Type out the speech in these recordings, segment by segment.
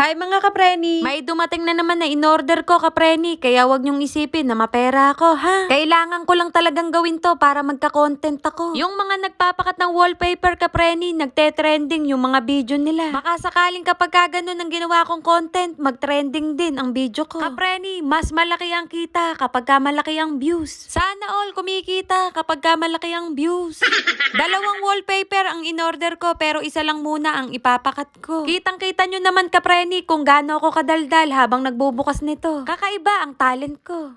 Hi mga kapreni! May dumating na naman na in-order ko kapreni, kaya wag niyong isipin na mapera ako, ha? Kailangan ko lang talagang gawin to para magka-content ako. Yung mga nagpapakat ng wallpaper kapreni, nagte-trending yung mga video nila. Baka sakaling kapag ka ganun ang ginawa kong content, mag-trending din ang video ko. Kapreni, mas malaki ang kita kapag ka malaki ang views. Sana all kumikita kapag ka malaki ang views. Dalawang wallpaper ang in-order ko pero isa lang muna ang ipapakat ko. Kitang-kita nyo naman kapreni kung gaano ako kadaldal habang nagbubukas nito. Kakaiba ang talent ko.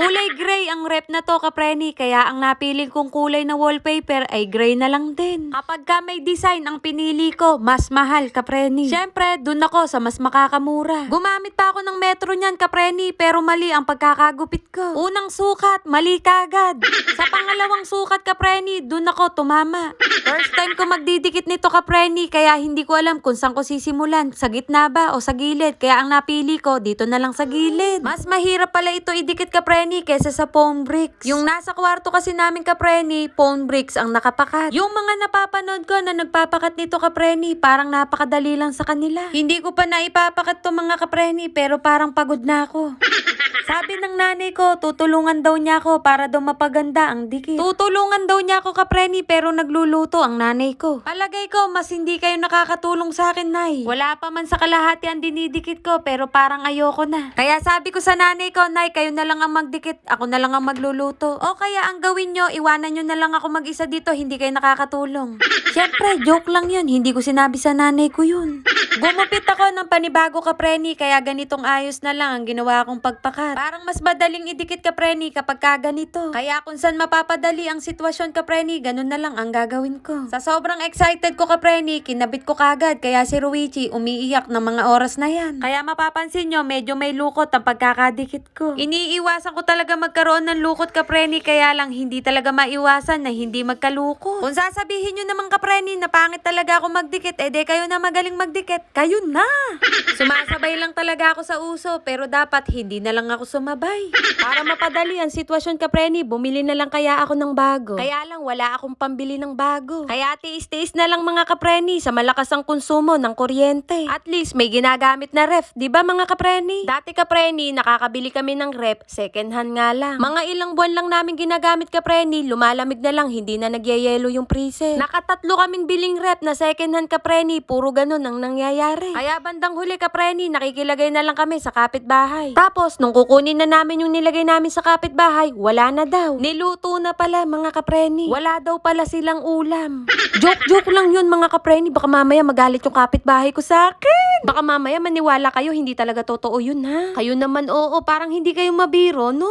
Kulay gray ang rep na to kapreni kaya ang napili kong kulay na wallpaper ay gray na lang din. Kapag ka may design ang pinili ko, mas mahal kapreni. Siyempre, dun ako sa mas makakamura. Gumamit pa ako ng metro niyan kapreni pero mali ang pagkakagupit ko. Unang sukat, mali kagad. Sa pangalawang sukat kapreni, dun ako tumama. First time ko magdidikit nito kapreni kaya hindi ko alam kung saan ko sisimulan. Sa gitna ba o sa gilid? Kaya ang napili ko, dito na lang sa gilid. Mas mahirap pala ito idikit kapreni kesa sa foam bricks. Yung nasa kwarto kasi namin kapreni, foam bricks ang nakapakat. Yung mga napapanood ko na nagpapakat nito kapreni, parang napakadali lang sa kanila. Hindi ko pa naipapakat to mga kapreni pero parang pagod na ako. Sabi ng nanay ko, tutulungan daw niya ako para daw mapaganda ang dikit. Tutulungan daw niya ako kapreni pero nagluluto ang nanay ko. Palagay ko, mas hindi kayo nakakatulong sa akin, nay. Wala pa man sa kalahati ang dinidikit ko pero parang ayoko na. Kaya sabi ko sa nanay ko, nay, kayo na lang ang magdikit, ako na lang ang magluluto. O kaya ang gawin nyo, iwanan nyo na lang ako mag-isa dito, hindi kayo nakakatulong. Siyempre, joke lang yun, hindi ko sinabi sa nanay ko yun. Gumupit ako ng panibago ka, Preni, kaya ganitong ayos na lang ang ginawa kong pagpakat. Parang mas madaling idikit ka, Preni, kapag ka ganito. Kaya kung saan mapapadali ang sitwasyon ka, Preni, ganun na lang ang gagawin ko. Sa sobrang excited ko ka, Preni, kinabit ko kagad, kaya si Ruichi umiiyak ng mga oras na yan. Kaya mapapansin nyo, medyo may lukot ang pagkakadikit ko. Iniiwasan ko talaga magkaroon ng lukot ka, Preni, kaya lang hindi talaga maiwasan na hindi magkalukot. Kung sasabihin nyo naman ka, Preni, na pangit talaga ako magdikit, ede kayo na magaling magdikit, kayo na! Sumasabay lang talaga ako sa uso, pero dapat hindi na lang ako sumabay. Para mapadali ang sitwasyon ka, Preni, bumili na lang kaya ako ng bago. Kaya lang wala akong pambili ng bago. Kaya tiis-tiis na lang mga kapreni sa malakas ang konsumo ng kuryente. At least may ginagamit na ref, di ba mga kapreni? Dati kapreni, nakakabili kami ng ref, second hand nga lang. Mga ilang buwan lang namin ginagamit kapreni, lumalamig na lang, hindi na nagyayelo yung freezer. Nakatatlo kaming biling ref na second hand kapreni, puro ganun ang nangyayari. Kaya bandang huli kapreni, nakikilagay na lang kami sa kapitbahay. Tapos, nung kukunin na namin yung nilagay namin sa kapitbahay, wala na daw. Niluto na pala mga kapreni. Wala daw pala silang ulam. Joke-joke lang yun mga kapreni, baka mamaya magalit yung kapitbahay ko sa akin. Baka mamaya maniwala kayo, hindi talaga totoo yun ha. Kayo naman oo, parang hindi kayo mabiro, no?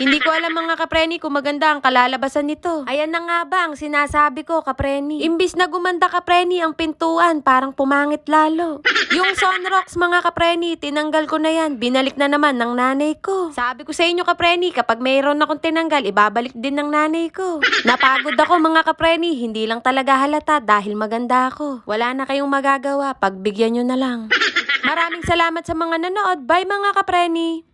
hindi ko alam mga kapreni kung maganda ang kalalabasan nito. Ayan na nga ba ang sinasabi ko, kapreni. Imbis na gumanda kapreni ang pintuan, parang pumangit lalo. Yung sunrocks mga kapreni, tinanggal ko na yan. Binalik na naman ng nanay ko. Sabi ko sa inyo kapreni, kapag mayroon akong tinanggal, ibabalik din ng nanay ko. Napagod ako mga kapreni, hindi lang talaga halata dahil maganda ako. Wala na kayong magagawa, pagbigyan nyo na lang. Maraming salamat sa mga nanood. Bye mga kapreni!